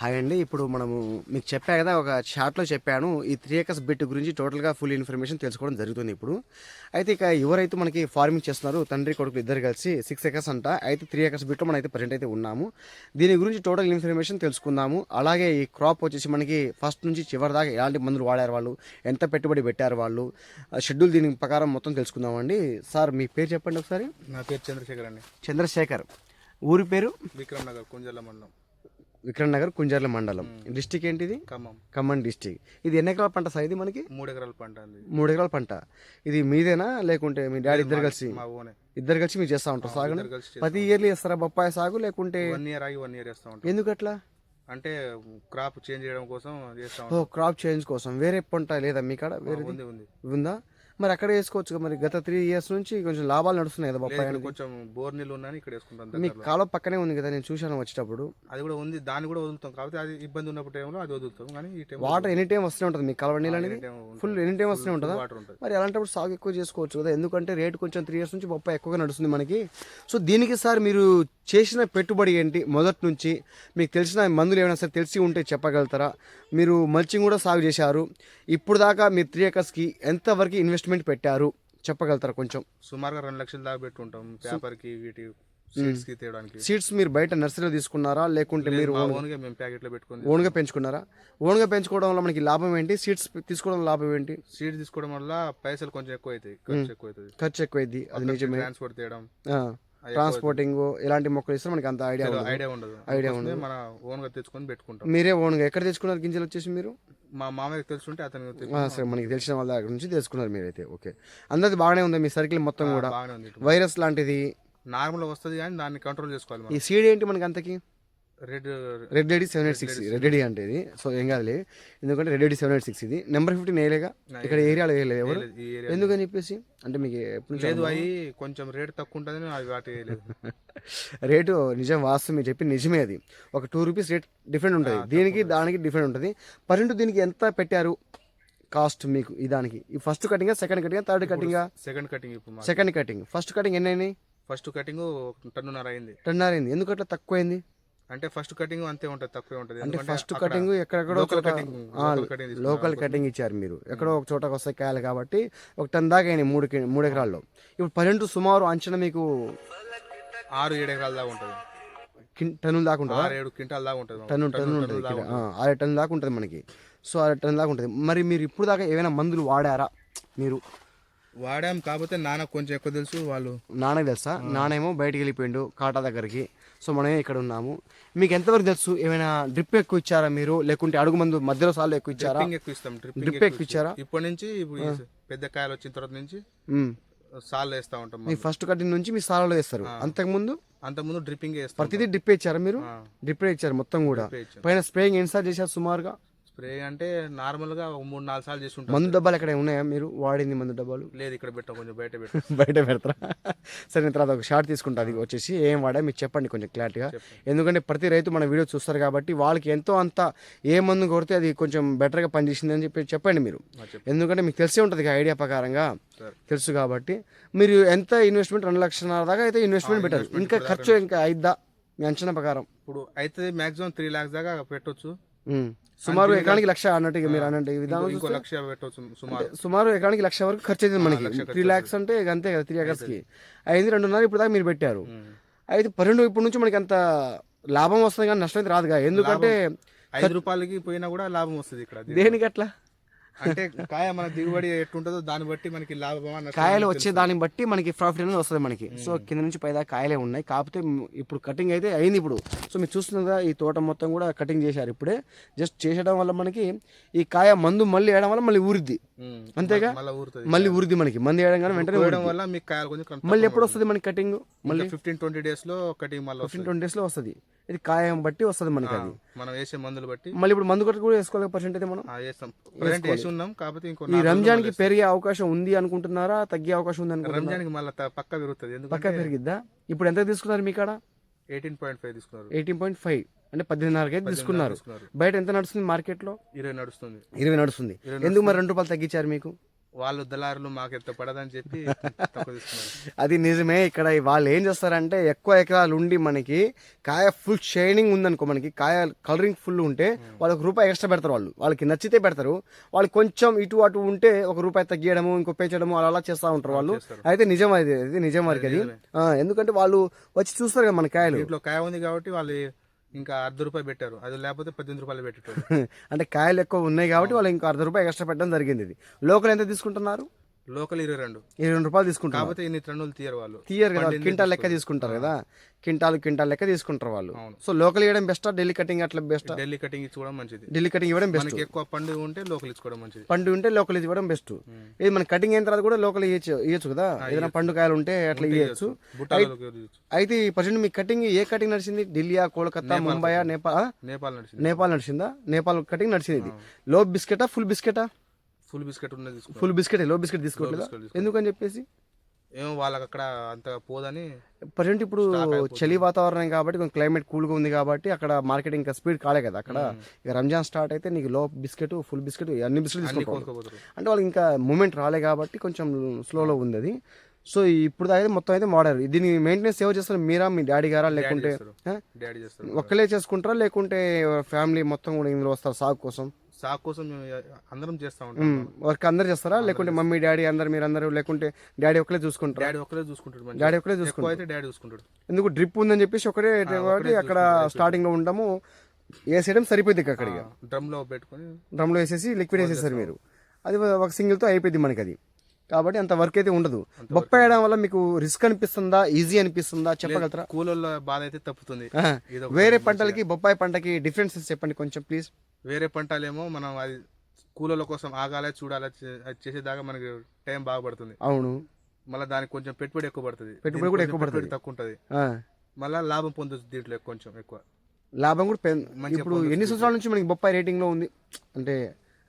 Hi అండి. ఇప్పుడు మనము మీకు చెప్పా కదా ఒక చాట్లో చెప్పాను. ఈ త్రీ ఎకర్స్ బిట్ గురించి టోటల్గా ఫుల్ ఇన్ఫర్మేషన్ తెలుసుకోవడం జరుగుతుంది ఇప్పుడు. అయితే ఇక ఎవరైతే మనకి ఫార్మింగ్ చేస్తున్నారు తండ్రి కొడుకు ఇద్దరు కలిసి సిక్స్ ఎకర్స్ అంట. అయితే త్రీ ఎకర్స్ బిట్లో మనం అయితే ప్రజెంట్ అయితే ఉన్నాము. దీని గురించి టోటల్ ఇన్ఫర్మేషన్ తెలుసుకుందాము. అలాగే ఈ క్రాప్ వచ్చేసి మనకి ఫస్ట్ నుంచి చివరి దాకా ఎలాంటి మందులు వాడారు వాళ్ళు ఎంత పెట్టుబడి పెట్టారు వాళ్ళు షెడ్యూల్ దీని ప్రకారం మొత్తం తెలుసుకుందామండి సార్ మీ పేరు చెప్పండి ఒకసారి. నా పేరు చంద్రశేఖర్ అండి. చంద్రశేఖర్. ఊరి పేరు? విక్రమ్ నగర్ కుంజల మండలం. విక్రమ్ నగర్ కుంజర్ల మండలం. డిస్టిక్ ఏంటిది? ఖమ్మం. ఖమ్మం డిస్టిక్. ఇది ఎన్ని ఎకరాల పంట సార్ ఇది మనకి? మూడు ఎకరాల పంట మూడు ఎకరాల పంట. ఇది మీదేనా? లేకుంటే మీ డాడీ ఇద్దరు కలిసి? మా ఓనే ఇద్దరు కలిసి మీరు చేస్తా ఉంటారు సాగు ప్రతి ఇయర్లీ చేస్తారా బొప్పాయి సాగు లేకుంటే? వన్ ఇయర్ ఆగి వన్ ఇయర్ వేస్తా ఉంటాం. ఎందుకు అట్లా అంటే క్రాప్ చేంజ్ చేయడం కోసం చేస్తా ఓ క్రాప్ చేంజ్ కోసం. వేరే పంట లేదా మీ కాడ? వేరే ఉంది. ఉందా? మరి అక్కడ వేసుకోవచ్చు మరి. గత త్రీ ఇయర్స్ నుంచి కొంచెం లాభాలు నడుస్తున్నాయి కదా బొప్పాయి కొంచెం బోర్ నీళ్ళు ఉన్నాయని ఇక్కడ వేసుకుంటాం మీ. కాలువ పక్కనే ఉంది కదా నేను చూశాను వచ్చేటప్పుడు. అది కూడా ఉంది దాన్ని కూడా వదులుతాం. కాబట్టి అది ఇబ్బంది ఉన్నప్పుడు టైంలో అది వదులుతాం. కానీ ఈ టైం వాటర్ ఎనీ టైం వస్తూనే ఉంటుంది మీ కాలువ నీళ్ళు అనేది ఫుల్ ఎనీ టైం వస్తూనే ఉంటుందా? మరి అలాంటప్పుడు సాగు ఎక్కువ చేసుకోవచ్చు కదా. ఎందుకంటే రేటు కొంచెం త్రీ ఇయర్స్ నుంచి బొప్పాయి ఎక్కువగా నడుస్తుంది మనకి. సో దీనికి సార్ మీరు చేసిన పెట్టుబడి ఏంటి? మొదటి నుంచి మీకు తెలిసిన మందులు ఏమైనా సరే తెలిసి ఉంటే చెప్పగలుగుతారా? మీరు మల్చింగ్ కూడా సాగు చేశారు. ఇప్పుడు దాకా మీరు త్రీ ఎకర్స్కి ఎంతవరకు ఇన్వెస్ట్మెంట్ పెట్టారు. చెప్పగలుగుతారా కొంచెం? సుమారుగా రెండు లక్షల దాకా పెట్టుంటాం. పేపర్కి వీటి సీడ్స్కి తేయడానికి. సీడ్స్ మీరు బయట నర్సరీలో తీసుకున్నారా? లేకుంటే మీరు ఓన్గా మేము ప్యాకెట్లో పెట్టుకుంది ఓన్గా పెంచుకున్నారా? ఓన్గా పెంచుకోవడం వల్ల మనకి లాభం ఏంటి? సీడ్స్ తీసుకోవడం లాభం ఏంటి? సీడ్ తీసుకోవడం వల్ల పైసలు కొంచెం ఎక్కువ అవుతాయి ఖర్చు ఎక్కువ అవుతుంది ఖర్చు ఎక్కువైంది అది నిజమే. ట్రాన్స్పోర్ట్ చేయడం ట్రాన్స్పోర్టింగ్ ఇలాంటి మొక్కలు ఇస్తే మనకి అంత ఐడియా ఉండదు. ఐడియా ఉండదు. ఐడియా అందుకోసమే మన ఓన్గా తెచ్చుకొని పెట్టుకుంటాం. మీరే ఓన్గా ఎక్కడ తెచ్చుకున్నారు గింజలు వచ్చేసి మీరు? మా మామయ్యకి తెలుసుంటే. ఆ, సరే మనకి తెలిసిన వాళ్ళ దగ్గర నుంచి తెలుసుకున్నారు మీరైతే. ఓకే. అందరిది బాగానే ఉంది మీ సర్కిల్ మొత్తం కూడా. బాగానే ఉంది. వైరస్ లాంటిది. నార్మల్ వస్తుంది కానీ దాన్ని కంట్రోల్ చేసుకోవాలి ఈ సీడ్ ఏంటి మనకి అంతకి? Red red lady seven eight six red lady అంటే ఇది. సో ఏం కాదులే. ఎందుకంటే red lady seven eight six ఇది. నెంబర్ ఫిఫ్టీన్ వేయలేగా ఇక్కడ ఏరియాలో వేయలేదు ఎవరు? ఎందుకని చెప్పేసి? అంటే మీకు ఎప్పటి నుంచి లేదు అవి కొంచెం రేట్ తక్కువ ఉంటుంది అవి వాటి రేటు నిజం వాస్తవం మీరు చెప్పి నిజమే అది. ఒక టూ రూపీస్ రేట్ డిఫరెంట్ ఉంటుంది. దీనికి దానికి డిఫరెంట్ ఉంటుంది. పర్సెంట్ దీనికి ఎంత పెట్టారు? కాస్ట్ మీకు ఈ దానికి. ఈ first cutting second cutting third cutting second cutting ఇప్పుడు సెకండ్ కటింగ్ ఫస్ట్ కటింగ్ ఎన్ని అయినాయి? ఫస్ట్ కటింగ్ టన్నున్నర అయింది. టెన్నర్ అయింది. ఎందుకు అట్లా తక్కువైంది? అంటే ఫస్ట్ కటింగ్ అంతే ఉంటుంది తక్కువే ఉంటుంది. అంటే ఫస్ట్ కటింగ్ ఎక్కడెక్కడో చోట తీసుకున్నాం. లోకల్ కటింగ్ ఇచ్చారు మీరు. ఎక్కడో ఒక చోటకి వస్తాయి కాయలు కాబట్టి ఒక టన్ దాకా అయినాయి మూడు మూడు ఎకరాల్లో. ఇప్పుడు పన్నెండు సుమారు అంచనా మీకు ఆరు ఏడు ఎకరాల దాకా ఉంటుంది. టన్నుల దాకా ఉంటుందా? ఏడు క్వింటాల్ దాకా ఉంటుంది టన్ను టన్ను ఉంటుంది. ఆరు టన్ను దాకా ఉంటుంది మనకి. సో ఆరు టన్ను దాకా ఉంటుంది. మరి మీరు ఇప్పుడు దాకా ఏమైనా మందులు వాడారా? మీరు వాడాం కాకపోతే నాన్న కొంచెం ఎక్కువ తెలుసు వాళ్ళు నాన్నకి తెలుసా? నానేమో బయటికి వెళ్ళిపోయిండు కాటా దగ్గరికి. సో మనమే ఇక్కడ ఉన్నాము. మీకు ఎంతవరకు తెలుసు? ఏమైనా డ్రిప్ ఎక్కువ ఇచ్చారా మీరు? లేకుంటే అడుగు మందు మధ్యలో సార్లు ఎక్కువ ఇచ్చారా? డ్రిప్పింగ్ ఎక్కువ ఇస్తాం డ్రిప్ ఎక్కువ ఇచ్చారా? ఇప్పటి నుంచి ఇప్పుడు పెద్ద కాయలు వచ్చిన తర్వాత నుంచి. సాల్ వేస్తా ఉంటాం మీ ఫస్ట్ కటింగ్ నుంచి మీ సాలలో వేస్తారు. అంతకుముందు? అంతకుముందు డ్రిప్పింగ్ ప్రతిదీ డ్రిప్ ఇచ్చారా మీరు. డ్రిప్ ఇచ్చారు మొత్తం కూడా. పైన స్ప్రేయింగ్ ఎన్నిసార్లు చేశారు సుమారుగా? స్ప్రే అంటే నార్మల్గా ఒక మూడు నాలుగు సార్లు చేసి మందు డబ్బాలు ఎక్కడ ఉన్నాయా? మీరు వాడింది మందు డబ్బాలు? లేదు ఇక్కడ పెట్టాం కొంచెం బయట పెట్టాం. బయట పెడతారా? సరే నేను తర్వాత ఒక షార్ట్ తీసుకుంటా అది వచ్చేసి. ఏం వాడా? మీరు చెప్పండి కొంచెం క్లారిటీగా. ఎందుకంటే ప్రతి రైతు మన వీడియో చూస్తారు కాబట్టి వాళ్ళకి ఎంతో అంత ఏ మందు కొడితే అది కొంచెం బెటర్గా పనిచేసింది అని చెప్పి చెప్పండి మీరు. ఎందుకంటే మీకు తెలిసే ఉంటుంది ఐడియా ప్రకారంగా. తెలుసు కాబట్టి. మీరు ఎంత ఇన్వెస్ట్మెంట్ రెండు లక్షల దాకా అయితే ఇన్వెస్ట్మెంట్ పెట్టారు. ఇంకా ఖర్చు ఇంకా అయిద్దా మీ అంచనా ప్రకారం. ఇప్పుడు అయితే మాక్సిమం త్రీ లాక్స్ దాకా పెట్టొచ్చు. సుమారు ఎకరానికి లక్ష అన్నట్టు ఇక మీరు అన్నట్టు ఈ విధానం సుమారు. ఎకరానికి లక్ష వరకు ఖర్చు అయింది మనకి. త్రీ ల్యాక్స్ అంటే అంతే కదా త్రీ కి. అయింది రెండున్నర ఇప్పుడు దాకా మీరు పెట్టారు. అయితే పన్నెండు ఇప్పుడు నుంచి మనకి అంత లాభం వస్తుంది కానీ నష్టం అయితే రాదుగా ఎందుకంటే ఐదు రూపాయలకి పోయినా కూడా లాభం వస్తుంది ఇక్కడ. దేనికి అట్లా? అంటే కాయ మన దిగుబడి ఎట్టుంటుందో దాన్ని బట్టి మనకి నష్టమా కాయలు వచ్చే దాన్ని బట్టి మనకి ప్రాఫిట్ అనేది వస్తుంది మనకి. సో కింద నుంచి పైదా కాయలే ఉన్నాయి. కాకపోతే ఇప్పుడు కటింగ్ అయితే అయింది ఇప్పుడు. సో మీరు చూస్తున్నారు ఈ తోట మొత్తం కూడా కటింగ్ చేశారు ఇప్పుడే. జస్ట్ చేసడం వల్ల మనకి ఈ కాయ మందు మళ్ళీ వేయడం వల్ల మళ్ళీ ఊరిద్ది. అంతేగా? మళ్ళీ ఊరిద్ది మనకి. మందు వేయడం కానీ వెంటనే పోయడం వల్ల మీకు కాయలు కొంచెం మళ్ళీ ఎప్పుడు వస్తుంది మనకి కటింగ్ మళ్ళీ ఫిఫ్టీన్ ట్వంటీ డేస్లో కటింగ్ మళ్ళీ ఫిఫ్టీన్ ట్వంటీ డేస్లో వస్తుంది. ఇది కాయం బట్టి వస్తుంది మనకి అది. మనం వేసే మందులు బట్టి. మళ్ళీ ఇప్పుడు మందు కొట్టు కూడా వేసుకోవాలి పర్సెంట్ అయితే మనం? వేస్తాం. ఉన్నాం కాకపోతే ఇంకో ఈ రంజాన్కి పెరిగే అవకాశం ఉంది అనుకుంటున్నారా? తగ్గే అవకాశం ఉంది అనుకుంటున్నారా? రంజాన్కి మళ్ళీ పక్క పెరుగుతుంది. పక్కా పెరిగిద్దా? ఇప్పుడు ఎంత తీసుకున్నారు మీ కాడ? ఎయిటీన్ పాయింట్ ఫైవ్ తీసుకున్నారు. Eighteen point five. అంటే పద్దెనిమిదిన్నరకి అయితే తీసుకున్నారు. తీసుకున్నారు. బయట ఎంత నడుస్తుంది మార్కెట్లో? ఇరవై నడుస్తుంది. ఇరవై నడుస్తుంది. ఎందుకు మరి రెండు రూపాయలు తగ్గించారు మీకు? వాళ్ళు దళారులు మాకు ఎంత పడదని చెప్పి అది నిజమే. ఇక్కడ వాళ్ళు ఏం చేస్తారంటే ఎక్కువ ఎకరాలు ఉండి మనకి కాయ ఫుల్ షైనింగ్ ఉందనుకో మనకి కాయ కలరింగ్ ఫుల్ ఉంటే వాళ్ళకి రూపాయి ఎక్స్ట్రా పెడతారు వాళ్ళు. వాళ్ళకి నచ్చితే పెడతారు. వాళ్ళు కొంచెం ఇటు అటు ఉంటే ఒక రూపాయి తగ్గియడము ఇంకో పెంచడము అలా అలా చేస్తూ ఉంటారు వాళ్ళు. అయితే నిజం అది నిజం వరకు అది. ఎందుకంటే వాళ్ళు వచ్చి చూస్తారు కదా మన కాయలు. దీంట్లో కాయ ఉంది కాబట్టి వాళ్ళు ఇంకా అర్ధ రూపాయి పెట్టారు. అది లేకపోతే పద్దెనిమిది రూపాయలు పెట్టారు అంటే కాయలు ఎక్కువ ఉన్నాయి కాబట్టి వాళ్ళు ఇంకా అర్ధ రూపాయి ఎక్స్ట్రా పెట్టడం జరిగింది ఇది. లోకల్ ఎంత తీసుకుంటున్నారు? లోకల్ ఇరవై రెండు. ఇరవై రెండు రూపాయలు తీసుకుంటారు కాకపోతే ఇన్ని టన్నులు తీయరు వాళ్ళు. తీయరు కదా క్వింటాల్ లెక్క తీసుకుంటారు? కదా. క్వింటాల్ క్వింటాల్ లెక్క తీసుకుంటారు వాళ్ళు. సో లోకల్ ఇవ్వడం బెస్టా ఢిల్లీ కటింగ్ అట్లా బెస్టా? ఢిల్లీ కటింగ్ ఇచ్చుకోవడం మంచిది. ఢిల్లీ కటింగ్ ఇవ్వడం బెస్ట్. ఎక్కువ పండుగ ఉంటే లోకల్ ఇచ్చుకోవడం మంచిది. పండు ఉంటే లోకల్ ఇవ్వడం బెస్ట్. ఇది మన కటింగ్ అయిన తర్వాత కూడా లోకల్ ఇవ్వచ్చు ఇవ్వచ్చు కదా? ఏదైనా పండు కాయలు ఉంటే అట్లా ఇవ్వచ్చు. అయితే ఈ ప్రజెంట్ మీ కటింగ్ ఏ కటింగ్ నడిచింది? ఢిల్లీయా కోల్కతా ముంబై నేపాల్ నేపాల్ నడిచింది. నేపాల్ నడిచిందా? నేపాల్ కటింగ్ నడిచింది ఇది. లో బిస్కెటా ఫుల్ బిస్కెటా? ఫుల్ బిస్కెట్ ఉన్నది ఫుల్ బిస్కెట్లో బిస్కెట్ తీసుకోవట్లేదా? ఎందుకని చెప్పేసి? ఏమో వాళ్ళకి అక్కడ అంత పోదని ప్రజెంట్ ఇప్పుడు చలి వాతావరణం కాబట్టి కొంచెం క్లైమేట్ కూల్గా ఉంది కాబట్టి అక్కడ మార్కెటింగ్ ఇంకా స్పీడ్ కాలే కదా అక్కడ. ఇక రంజాన్ స్టార్ట్ అయితే నీకు లో బిస్కెట్ ఫుల్ బిస్కెట్ అన్ని బిస్కెట్ కోసుకోపోతారు అంటే వాళ్ళకి ఇంకా మూమెంట్ రాలే కాబట్టి కొంచెం స్లోలో ఉంది అది సో ఇప్పుడు దాకా మొత్తం అయితే మోడల్ దీన్ని మెయింటెనెన్స్ ఎవరు చేస్తారు? మీరా మీ డాడీ గారా? లేకుంటే ఒక్కలే చేసుకుంటారా? లేకుంటే ఫ్యామిలీ మొత్తం కూడా ఇందులో వస్తారు సాగు కోసం? సాగు కోసం మేము అందరం చేస్తా ఉంటాం. వర్క్ అందరు చేస్తారా? లేకుంటే మమ్మీ డాడీ అందరు మీరు అందరూ లేకుంటే డాడీ ఒక్కలే చూసుకుంటారా? డాడీ ఒక్కరే చూసుకుంటాడు. డాడీ ఎక్కువ చూసుకుంటారు. అయితే డాడీ చూసుకుంటాడు. ఎందుకు డ్రిప్ ఉందని చెప్పేసి ఒకటే కాబట్టి అక్కడ స్టార్టింగ్లో ఉంటాము వేసేయడం సరిపోయింది అక్కడికి. డ్రమ్లో పెట్టుకొని డ్రమ్లో వేసేసి లిక్విడ్ వేసేస్తారు మీరు. అది ఒక single తో అయిపోయింది మనకి అది కాబట్టి అంత వర్క్ అయితే ఉండదు. బొప్పాయి వేయడం వల్ల మీకు రిస్క్ అనిపిస్తుందా? ఈజీ అనిపిస్తుందా? చెప్పగలుగుతారా? కూలోళ్ళ బాధ అయితే తప్పుతుంది. వేరే పంటలకి బొప్పాయి పంటకి డిఫరెన్సెస్ చెప్పండి కొంచెం ప్లీజ్ వేరే పంటలేమో మనం అది కూలోళ్ళ కోసం ఆగాలి చూడాలి అది చేసేదాకా మనకి టైం బాగా పడుతుంది అవును. మళ్ళీ దానికి కొంచెం పెట్టుబడి ఎక్కువ పడుతుంది. పెట్టుబడి కూడా ఎక్కువ పడుతుంది. తక్కువ ఉంటుంది మళ్ళీ లాభం పొందొచ్చు దీంట్లో కొంచెం ఎక్కువ. లాభం కూడా ఇప్పుడు ఎన్ని సంవత్సరాల నుంచి మనకి బొప్పాయి రేటింగ్లో ఉంది? అంటే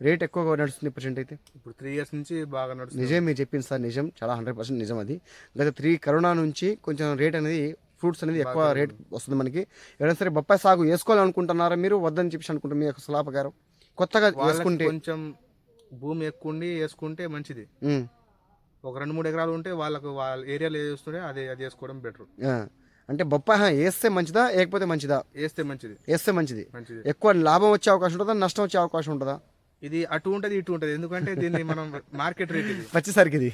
రేట్ ఎక్కువ నడుస్తుంది ప్రజెంట్ అయితే. ఇప్పుడు త్రీ ఇయర్స్ నుంచి బాగా నడుస్తుంది. నిజం మీరు చెప్పింది సార్ నిజం. చాలా హండ్రెడ్ పర్సెంట్ నిజం అది. గత త్రీ కరోనా నుంచి కొంచెం రేట్ అనేది ఫ్రూట్స్ అనేది ఎక్కువ రేట్ వస్తుంది మనకి. ఎవరైనా సరే బొప్పాయి సాగు వేసుకోవాలనుకుంటున్నారా మీరు? వద్దని చెప్పేసి అనుకుంటారు మీ యొక్క సలహా ప్రకారం కొత్తగా వేసుకుంటే కొంచెం భూమి ఎక్కువ ఉండి వేసుకుంటే మంచిది. ఒక రెండు మూడు ఎకరాలు ఉంటే వాళ్ళకు వాళ్ళ ఏరియాలో ఏది వస్తుంటే అదే అది వేసుకోవడం బెటర్. అంటే బొప్పాయి వేస్తే మంచిదా లేకపోతే మంచిదా? వేస్తే మంచిది. వేస్తే మంచిది. మంచిది. ఎక్కువ లాభం వచ్చే అవకాశం ఉంటుందా నష్టం వచ్చే అవకాశం ఉంటుందా? ఇది అటు ఉంటది ఇటు ఉంటది. ఎందుకంటే దీన్ని మనం మార్కెట్ రేట్ ఇది. వచ్చేసరికి ఇది.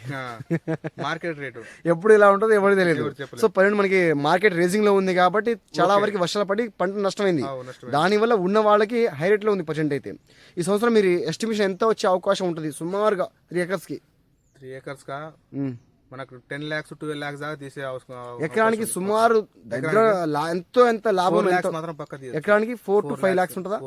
మార్కెట్ రేటు ఎప్పుడు ఇలా ఉంటుందో ఎవరు తెలియదు. సో పన్నెండు మనకి మార్కెట్ రేజింగ్లో ఉంది కాబట్టి చాలా వరకు వర్షాలు పడి పంట నష్టమైంది. దానివల్ల ఉన్న వాళ్ళకి హై రేట్లో ఉంది ప్రజెంట్ అయితే. ఈ సంవత్సరం మీరు ఎస్టిమేషన్ ఎంత వచ్చే అవకాశం ఉంటుంది? సుమారుగా త్రీ ఎకర్స్కి. త్రీ ఏకర్స్ కా. మనకు టెన్ ల్యాక్స్ ట్వెల్వ్ ల్యాక్స్ దాకా తీసే అవసరం ఎకరానికి సుమారు దగ్గర ఎంతో ఎంత లాభం ల్యాక్స్ మాత్రం పక్క ఎకరానికి ఫోర్ టు ఫైవ్ లాక్స్ ఉంటుందా?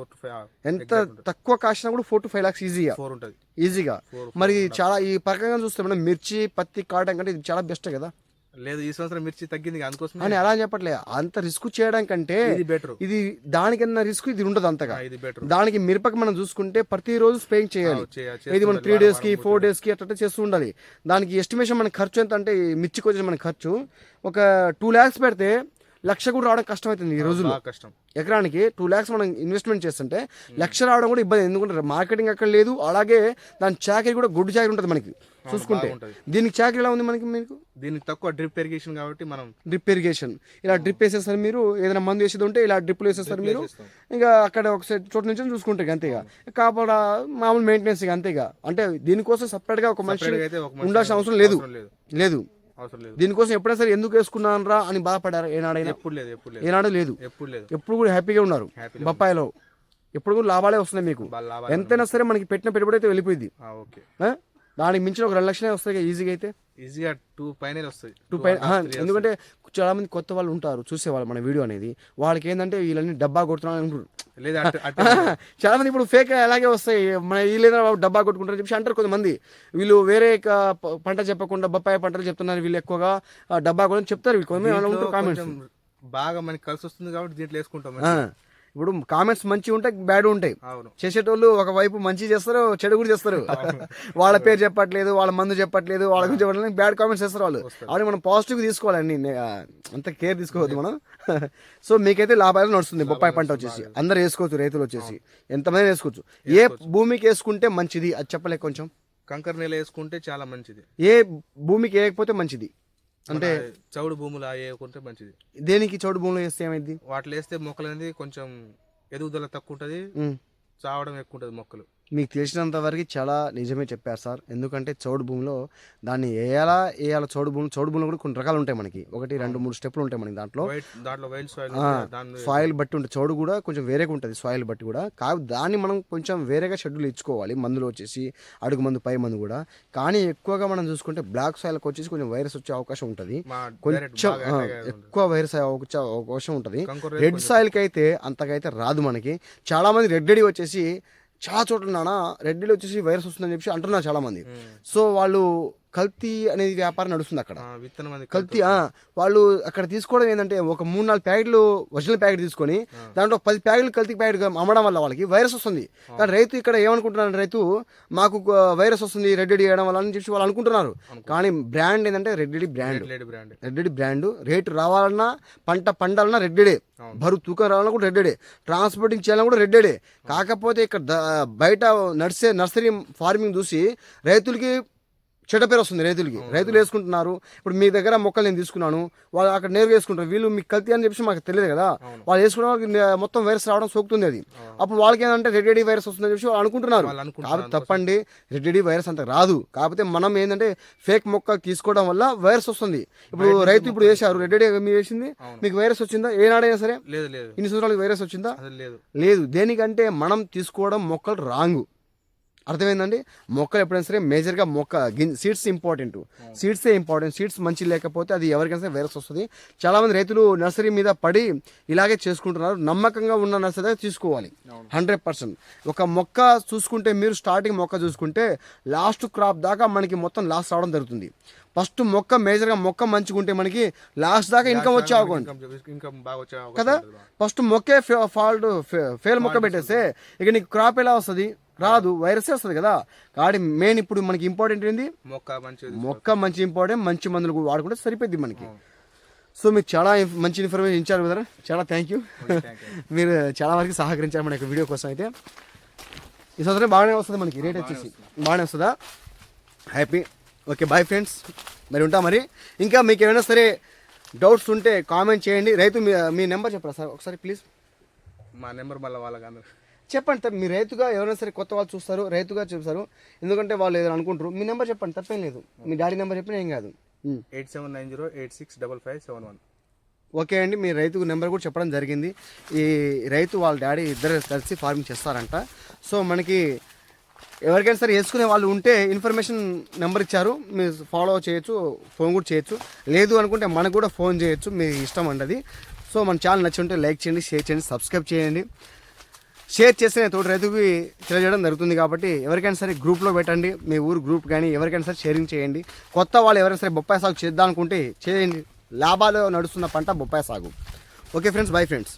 ఎంత తక్కువ కాస్ట్ కూడా ఫోర్ టు ఫైవ్ లాక్స్ ఈజీగా ఫోర్ ఉంటది. ఈజీగా. మరి చాలా ఈ ప్రకారంగా చూస్తే మనం మిర్చి పత్తి కాటన్ కంటే ఇది చాలా బెస్ట్ కదా? లేదు ఈ సంవత్సరం మిర్చి తగ్గింది ఇక అందుకోసమే. అని అలా అని చెప్పట్లే అంత రిస్క్ చేయడం కంటే ఇది బెటర్ ఇది దానికన్నా రిస్క్ ఇది ఉండదు అంతగా. ఇది బెటర్ దానికి మిరపకి మనం చూసుకుంటే ప్రతిరోజు స్ప్రేయింగ్ చేయాలి. ఇది మనం త్రీ డేస్కి ఫోర్ డేస్కి అట్లా చేస్తూ ఉండాలి. దానికి ఎస్టిమేషన్ మన ఖర్చు ఎంత అంటే మిర్చికి వచ్చే మన ఖర్చు ఒక టూ ల్యాక్స్ పెడితే లక్ష కూడా రావడం కష్టం అవుతుంది ఈ రోజుల్లో. కష్టం. ఎకరానికి టూ ల్యాక్స్ మనం ఇన్వెస్ట్మెంట్ చేస్తుంటే లక్ష రావడం కూడా ఇబ్బంది. ఎందుకంటే మార్కెటింగ్ అక్కడ లేదు అలాగే దాని చాకరీ కూడా గుడ్డు చాకరీ ఉంటుంది మనకి. చూసుకుంటే. దీనికి చాకరీ ఎలా ఉంది మనకి మీకు? దీనికి తక్కువ డ్రిప్ ఇరిగేషన్ కాబట్టి మనం డ్రిప్ ఇరిగేషన్. ఇలా డ్రిప్ వేసేస్తారు మీరు ఏదైనా మందు వేసేది ఉంటే ఇలా డ్రిప్లు వేసేస్తారు మీరు. ఇంకా అక్కడ ఒక సెట్ చోటు నుంచి చూసుకుంటారు ఇక. అంతేగా కాపాడ మామూలు మెయింటెనెన్స్ అంతేగా అంటే దీనికోసం separate గా ఒక మనిషి ఉండాల్సిన అవసరం లేదు. లేదు. దీనికోసం ఎప్పుడైనా సరే ఎందుకు వేసుకున్నాను రా అని బాధపడారు ఏనాడైనా? ఎప్పుడు లేదు ఎప్పుడు ఏనాడు లేదు. ఎప్పుడు లేదు. ఎప్పుడు కూడా హ్యాపీగా ఉన్నారు. బొప్పాయిలో. ఎప్పుడు కూడా లాభాలే వస్తున్నాయి మీకు. ఎంతైనా సరే మనకి పెట్టిన పెట్టుబడి అయితే వెళ్ళిపోయింది? దానికి మించిన ఒక రెండు లక్షలే వస్తాయి ఈజీగా అయితే? ఈజీగా టూ పైన వస్తాయి. టూ పై ఆహా, ఎందుకంటే చాలా మంది కొత్త వాళ్ళు ఉంటారు చూసేవాళ్ళు మన వీడియో అనేది. వాళ్ళకి ఏంటంటే వీళ్ళని డబ్బా కొడుతున్నారు అనుకుంటారు. లేదా చాలా మంది ఇప్పుడు ఫేక్ అలాగే వస్తాయి. మన వీళ్ళేదో డబ్బా కొట్టుకుంటారు చెప్పి అంటారు కొంతమంది. వీళ్ళు వేరే పంట చెప్పకుండా బొప్పాయి పంటలు చెప్తున్నారు వీళ్ళు ఎక్కువగా. డబ్బా కూడా చెప్తారు వీళ్ళు. కొంతమంది కామెంట్స్ బాగా మనకి కలిసి వస్తుంది కాబట్టి దీంట్లో వేసుకుంటాం ఇప్పుడు కామెంట్స్ మంచి ఉంటాయి బ్యాడ్ ఉంటాయి. చేసేటోళ్ళు ఒకవైపు మంచి చేస్తారు చెడు కూడా చేస్తారు. వాళ్ళ పేరు చెప్పట్లేదు వాళ్ళ మందు చెప్పట్లేదు వాళ్ళ గురించి చెప్పట్లేదు బ్యాడ్ కామెంట్స్ చేస్తారు వాళ్ళు. అలాగే మనం పాజిటివ్ తీసుకోవాలండి అంత కేర్ తీసుకోవద్దు మనం. సో మీకైతే లాభాలు నడుస్తుంది బొప్పాయి పంట వచ్చేసి. అందరు వేసుకోవచ్చు రైతులు వచ్చేసి. ఎంతమంది వేసుకోవచ్చు? ఏ భూమికి వేసుకుంటే మంచిది? అది చెప్పలే కొంచెం. కంకర నేల వేసుకుంటే చాలా మంచిది. ఏ భూమికి వేయకపోతే మంచిది? అంటే చౌడు భూములు వేయకుంటే మంచిది. దేనికి చోటు భూమిలో వేస్తే ఏమైంది? వాటిలో వేస్తే మొక్కలు అనేది కొంచెం ఎదుగుదల తక్కువ ఉంటుంది. చావడం ఎక్కువ ఉంటుంది మొక్కలు. మీకు తెలిసినంత వరకు చాలా నిజమే చెప్పారు సార్. ఎందుకంటే చౌడు భూమిలో దాన్ని వేయాలా వేయాలా చౌడు భూమి చౌడు భూమిలో కూడా కొన్ని రకాలు ఉంటాయి మనకి. ఒకటి రెండు మూడు స్టెప్లు ఉంటాయి మనకి దాంట్లో. సాయిల్ బట్టి ఉంటుంది చౌడు కూడా కొంచెం వేరేగా ఉంటుంది సాయిల్ బట్టి కూడా. కా దాన్ని మనం కొంచెం వేరేగా షెడ్యూల్ ఇచ్చుకోవాలి మందులు వచ్చేసి అడుగు మందు పై మందు కూడా. కానీ ఎక్కువగా మనం చూసుకుంటే బ్లాక్ సాయిల్కి వచ్చేసి కొంచెం వైరస్ వచ్చే అవకాశం ఉంటుంది. కొంచెం. ఎక్కువ వైరస్ అయ్యే అవకాశం ఉంటుంది. రెడ్ సాయిల్కి అయితే అంతకైతే రాదు మనకి. చాలా మంది రెడ్డెడి వచ్చేసి చాలా చోట్ల నానా రెడ్డెడి వచ్చేసి వైరస్ వస్తుందని చెప్పి అంటున్నారు చాలా మంది ఉమ్. సో వాళ్ళు కల్తీ అనేది వ్యాపారం నడుస్తుంది అక్కడ. విత్తనం కల్తీ వాళ్ళు అక్కడ తీసుకోవడం ఏంటంటే ఒక మూడు నాలుగు ప్యాకెట్లు ఒరిజినల్ ప్యాకెట్ తీసుకొని దాంట్లో పది ప్యాకెట్లు కల్తీ ప్యాకెట్ అమ్మడం వల్ల వాళ్ళకి వైరస్ వస్తుంది. కానీ రైతు ఇక్కడ ఏమనుకుంటున్నారు రైతు మాకు వైరస్ వస్తుంది రెడ్డి వేయడం వల్ల అని చెప్పి వాళ్ళు అనుకుంటున్నారు. కానీ బ్రాండ్ ఏంటంటే Reddy brand. Reddy brand. Rate రావాలన్నా పంట పండాలన్నా రెడ్డే అవును. బరువు తూకం రావాలన్నా కూడా రెడ్డే ట్రాన్స్పోర్టింగ్ చేయాలన్నా కూడా రెడ్డే కాకపోతే ఇక్కడ బయట నర్సే నర్సరీ ఫార్మింగ్ చూసి రైతులకి చెడ్డ పేరు వస్తుంది రైతులకి. రైతులు వేసుకుంటున్నారు. ఇప్పుడు మీ దగ్గర మొక్కలు నేను తీసుకున్నాను. వాళ్ళు అక్కడ నేరుగా వేసుకుంటారు. వీళ్ళు మీకు కల్తీ అని చెప్పి మాకు తెలియదు కదా. వాళ్ళు వేసుకున్న వాళ్ళకి మొత్తం వైరస్ రావడం సోకుతుంది అది. అప్పుడు వాళ్ళకి ఏంటంటే రెడ్డి వైరస్ వస్తుందని చెప్పి వాళ్ళు అనుకుంటున్నారు. కాబట్టి తప్పండి రెడ్డి వైరస్ అంత రాదు. కాకపోతే మనం ఏంటంటే ఫేక్ మొక్క తీసుకోవడం వల్ల వైరస్ వస్తుంది. ఇప్పుడు రైతు ఇప్పుడు వేశారు. రెడ్డి మీరు వేసింది. మీకు వైరస్ వచ్చిందా? ఏనాడైనా సరే? లేదు లేదు. ఇన్ని సంవత్సరాలకు వైరస్ వచ్చిందా? లేదు. దేనికంటే మనం తీసుకోవడం మొక్కలు రాంగు. అర్థమైందండి? మొక్కలు ఎప్పుడైనా సరే మేజర్గా మొక్క సీడ్స్ ఇంపార్టెంట్. సీడ్సే ఇంపార్టెంట్. సీడ్స్ మంచి లేకపోతే అది ఎవరికైనా సరే వైరస్ వస్తుంది. చాలామంది రైతులు నర్సరీ మీద పడి ఇలాగే చేసుకుంటున్నారు. నమ్మకంగా ఉన్న నర్సరీ తీసుకోవాలి. Hundred percent. ఒక మొక్క చూసుకుంటే మీరు స్టార్టింగ్ మొక్క చూసుకుంటే లాస్ట్ క్రాప్ దాకా మనకి మొత్తం లాస్ రావడం జరుగుతుంది. ఫస్ట్ మొక్క మేజర్గా మొక్క మంచిగా ఉంటే మనకి లాస్ట్ దాకా ఇన్కమ్ వచ్చే అవకాశం కదా. ఫస్ట్ మొక్కే ఫాల్ట్ ఫెయిల్ మొక్క పెట్టేస్తే ఇక నీకు క్రాప్ ఎలా వస్తుంది? రాదు వైరసే వస్తుంది కదా. కాబట్టి మెయిన్ ఇప్పుడు మనకి ఇంపార్టెంట్ ఏంది? మొక్క మంచిది మొక్క మంచి ఇంపార్టెంట్ మంచి మందులు కూడా వాడుకుంటే సరిపోద్ది మనకి. సో మీరు చాలా మంచి ఇన్ఫర్మేషన్ ఇచ్చారు కదా. చాలా థ్యాంక్ యూ. మీరు చాలా వరకు సహకరించారు మన యొక్క వీడియో కోసం అయితే. ఈ సంవత్సరం బాగానే వస్తుంది మనకి రేట్ వచ్చేసి. బాగానే వస్తుందా? హ్యాపీ ఓకే బాయ్ ఫ్రెండ్స్ మరి ఉంటా మరి. ఇంకా మీకు ఏమైనా సరే డౌట్స్ ఉంటే కామెంట్ చేయండి. రైతు మీ మీ నెంబర్ చెప్పరా సార్? ఒకసారి ప్లీజ్ మా నెంబర్ మళ్ళీ వాళ్ళకి అందరు చెప్పండి తప్ప మీ రైతుగా ఎవరైనా సరే కొత్త వాళ్ళు చూస్తారు రైతుగా చూస్తారు ఎందుకంటే వాళ్ళు ఏదైనా అనుకుంటారు. మీ నెంబర్ చెప్పండి తప్పేం లేదు. మీ డాడీ నెంబర్ చెప్పినా ఏం కాదు. Eight seven nine zero eight six double five seven one. Okay అండి మీ రైతు నెంబర్ కూడా చెప్పడం జరిగింది. ఈ రైతు వాళ్ళ డాడీ ఇద్దరు కలిసి ఫార్మింగ్ చేస్తారంట. సో మనకి ఎవరికైనా సరే వేసుకునే వాళ్ళు ఉంటే ఇన్ఫర్మేషన్ నెంబర్ ఇచ్చారు. మీరు ఫాలో చేయొచ్చు ఫోన్ కూడా చేయొచ్చు. లేదు అనుకుంటే మనకు కూడా ఫోన్ చేయొచ్చు మీ ఇష్టం అండి అది సో మన ఛానల్ నచ్చి ఉంటే లైక్ చేయండి షేర్ చేయండి సబ్స్క్రైబ్ చేయండి. షేర్ చేస్తే తోటి రైతుకి తెలియజేయడం జరుగుతుంది కాబట్టి ఎవరికైనా సరే గ్రూప్లో పెట్టండి. మీ ఊరు గ్రూప్ కానీ ఎవరికైనా సరే షేరింగ్ చేయండి. కొత్త వాళ్ళు ఎవరైనా సరే బొప్పాయి సాగు చేద్దాం అనుకుంటే చేయండి. లాభాలు నడుస్తున్న పంట బొప్పాయి సాగు. Okay friends bye friends.